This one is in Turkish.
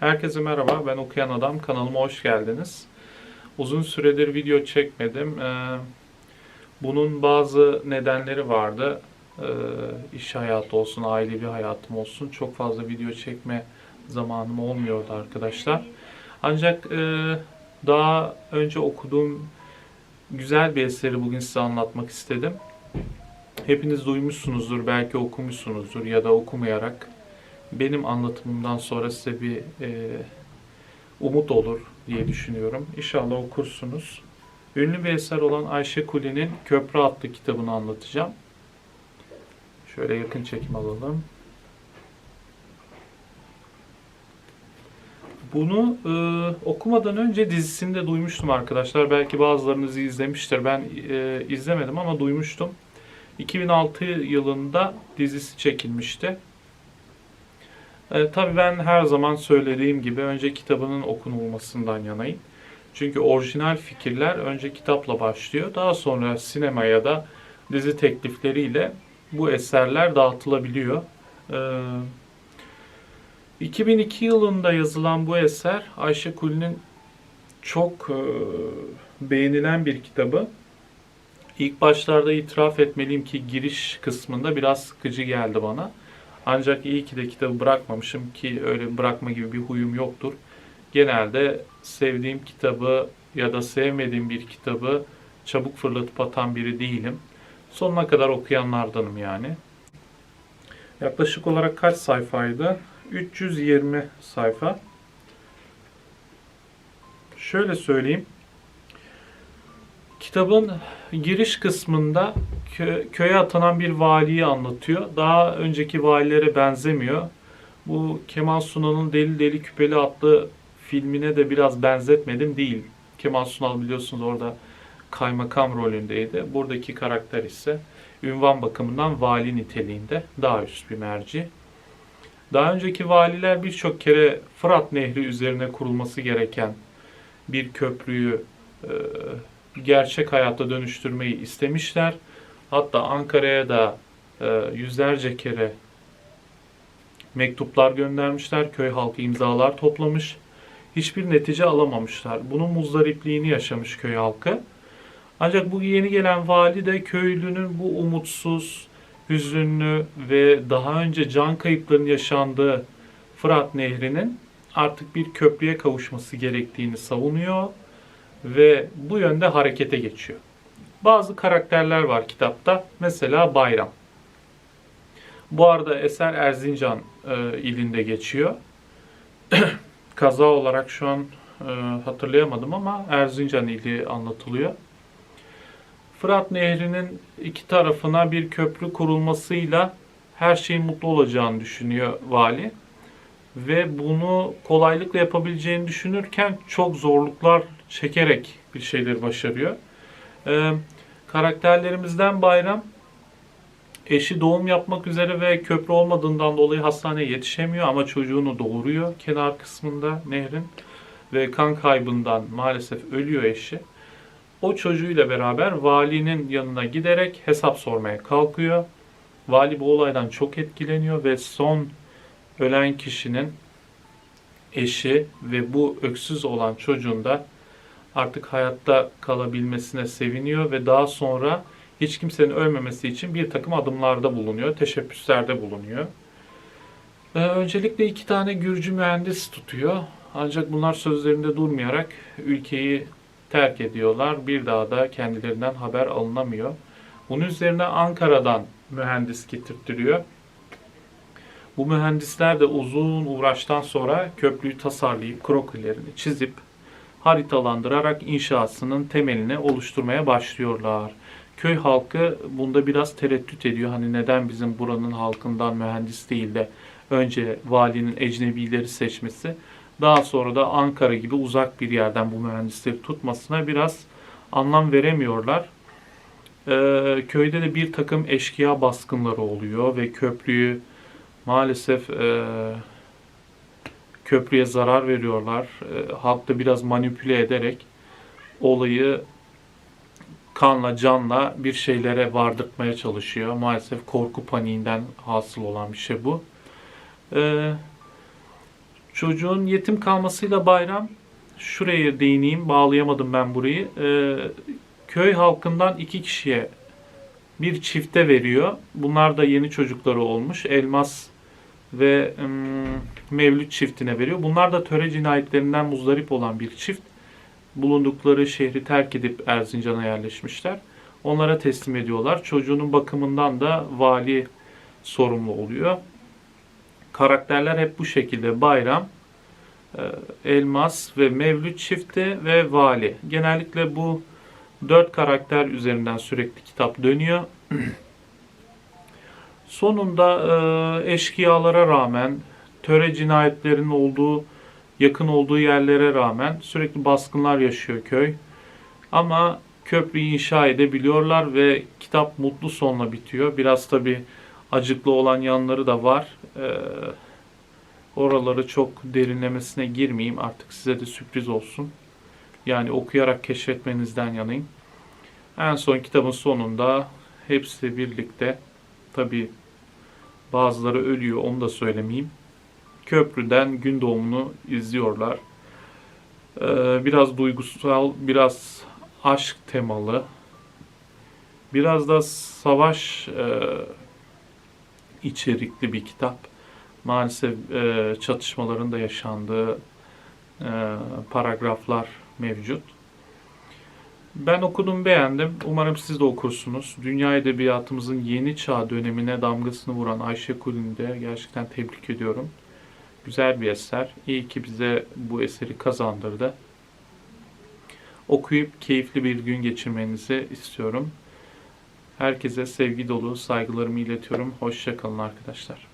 Herkese merhaba, ben Okuyan Adam. Kanalıma hoş geldiniz. Uzun süredir video çekmedim. Ee, Bunun bazı nedenleri vardı. Ee, İş hayatı olsun, ailevi hayatım olsun. Çok fazla video çekme zamanım olmuyordu arkadaşlar. Ancak e, daha önce okuduğum güzel bir eseri bugün size anlatmak istedim. Hepiniz duymuşsunuzdur, belki okumuşsunuzdur ya da okumayarak benim anlatımımdan sonra size bir e, umut olur diye düşünüyorum. İnşallah okursunuz. Ünlü bir eser olan Ayşe Kuli'nin Köprü adlı kitabını anlatacağım. Şöyle yakın çekim alalım. Bunu e, okumadan önce dizisini de duymuştum arkadaşlar. Belki bazılarınız izlemiştir. Ben e, izlemedim ama duymuştum. 2006 yılında dizisi çekilmişti. E, tabii ben her zaman söylediğim gibi önce kitabının okunulmasından yanayım. Çünkü orijinal fikirler önce kitapla başlıyor. Daha sonra sinemaya da dizi teklifleriyle bu eserler dağıtılabiliyor. E, 2002 yılında yazılan bu eser Ayşe Kuli'nin çok e, beğenilen bir kitabı. İlk başlarda itiraf etmeliyim ki giriş kısmında biraz sıkıcı geldi bana. Ancak iyi ki de kitabı bırakmamışım ki öyle bırakma gibi bir huyum yoktur. Genelde sevdiğim kitabı ya da sevmediğim bir kitabı çabuk fırlatıp atan biri değilim. Sonuna kadar okuyanlardanım yani. Yaklaşık olarak kaç sayfaydı? 320 sayfa. Şöyle söyleyeyim. Kitabın giriş kısmında kö- köye atanan bir valiyi anlatıyor. Daha önceki valilere benzemiyor. Bu Kemal Sunal'ın Deli Deli Küpeli adlı filmine de biraz benzetmedim değil. Kemal Sunal biliyorsunuz orada kaymakam rolündeydi. Buradaki karakter ise ünvan bakımından vali niteliğinde daha üst bir merci. Daha önceki valiler birçok kere Fırat Nehri üzerine kurulması gereken bir köprüyü gerçek hayata dönüştürmeyi istemişler. Hatta Ankara'ya da e, yüzlerce kere mektuplar göndermişler. Köy halkı imzalar toplamış. Hiçbir netice alamamışlar. Bunun muzdaripliğini yaşamış köy halkı. Ancak bu yeni gelen vali de köylünün bu umutsuz, hüzünlü ve daha önce can kayıplarının yaşandığı Fırat Nehri'nin artık bir köprüye kavuşması gerektiğini savunuyor ve bu yönde harekete geçiyor. Bazı karakterler var kitapta. Mesela Bayram. Bu arada eser Erzincan e, ilinde geçiyor. Kaza olarak şu an e, hatırlayamadım ama Erzincan ili anlatılıyor. Fırat Nehri'nin iki tarafına bir köprü kurulmasıyla her şeyin mutlu olacağını düşünüyor vali. Ve bunu kolaylıkla yapabileceğini düşünürken çok zorluklar çekerek bir şeyleri başarıyor. Ee, karakterlerimizden Bayram eşi doğum yapmak üzere ve köprü olmadığından dolayı hastaneye yetişemiyor ama çocuğunu doğuruyor kenar kısmında nehrin ve kan kaybından maalesef ölüyor eşi. O çocuğuyla beraber valinin yanına giderek hesap sormaya kalkıyor. Vali bu olaydan çok etkileniyor ve son ölen kişinin eşi ve bu öksüz olan çocuğun da artık hayatta kalabilmesine seviniyor ve daha sonra hiç kimsenin ölmemesi için bir takım adımlarda bulunuyor, teşebbüslerde bulunuyor. Ee, öncelikle iki tane Gürcü mühendis tutuyor. Ancak bunlar sözlerinde durmayarak ülkeyi terk ediyorlar. Bir daha da kendilerinden haber alınamıyor. Bunun üzerine Ankara'dan mühendis getirtiriyor. Bu mühendisler de uzun uğraştan sonra köprüyü tasarlayıp krokilerini çizip haritalandırarak inşasının temelini oluşturmaya başlıyorlar. Köy halkı bunda biraz tereddüt ediyor. Hani neden bizim buranın halkından mühendis değil de önce valinin ecnebileri seçmesi, daha sonra da Ankara gibi uzak bir yerden bu mühendisleri tutmasına biraz anlam veremiyorlar. Ee, köyde de bir takım eşkıya baskınları oluyor ve köprüyü maalesef e, köprüye zarar veriyorlar. E, halk da biraz manipüle ederek olayı kanla canla bir şeylere vardırtmaya çalışıyor. Maalesef korku paniğinden hasıl olan bir şey bu. E, Çocuğun yetim kalmasıyla bayram şuraya değineyim bağlayamadım ben burayı. Ee, köy halkından iki kişiye bir çifte veriyor. Bunlar da yeni çocukları olmuş. Elmas ve Mevlüt çiftine veriyor. Bunlar da töre cinayetlerinden muzdarip olan bir çift. Bulundukları şehri terk edip Erzincan'a yerleşmişler. Onlara teslim ediyorlar. Çocuğunun bakımından da vali sorumlu oluyor. Karakterler hep bu şekilde. Bayram, Elmas ve Mevlüt çifti ve vali. Genellikle bu dört karakter üzerinden sürekli kitap dönüyor. Sonunda e, eşkıyalara rağmen, töre cinayetlerinin olduğu, yakın olduğu yerlere rağmen sürekli baskınlar yaşıyor köy. Ama köprüyü inşa edebiliyorlar ve kitap mutlu sonla bitiyor. Biraz tabi acıklı olan yanları da var. E, oraları çok derinlemesine girmeyeyim. Artık size de sürpriz olsun. Yani okuyarak keşfetmenizden yanayım. En son kitabın sonunda hepsi birlikte tabi bazıları ölüyor onu da söylemeyeyim. Köprüden gün doğumunu izliyorlar. Ee, biraz duygusal, biraz aşk temalı. Biraz da savaş e, içerikli bir kitap. Maalesef e, çatışmaların da yaşandığı e, paragraflar mevcut. Ben okudum beğendim. Umarım siz de okursunuz. Dünya edebiyatımızın yeni çağ dönemine damgasını vuran Ayşe Kulün'ü de gerçekten tebrik ediyorum. Güzel bir eser. İyi ki bize bu eseri kazandırdı. Okuyup keyifli bir gün geçirmenizi istiyorum. Herkese sevgi dolu saygılarımı iletiyorum. Hoşçakalın arkadaşlar.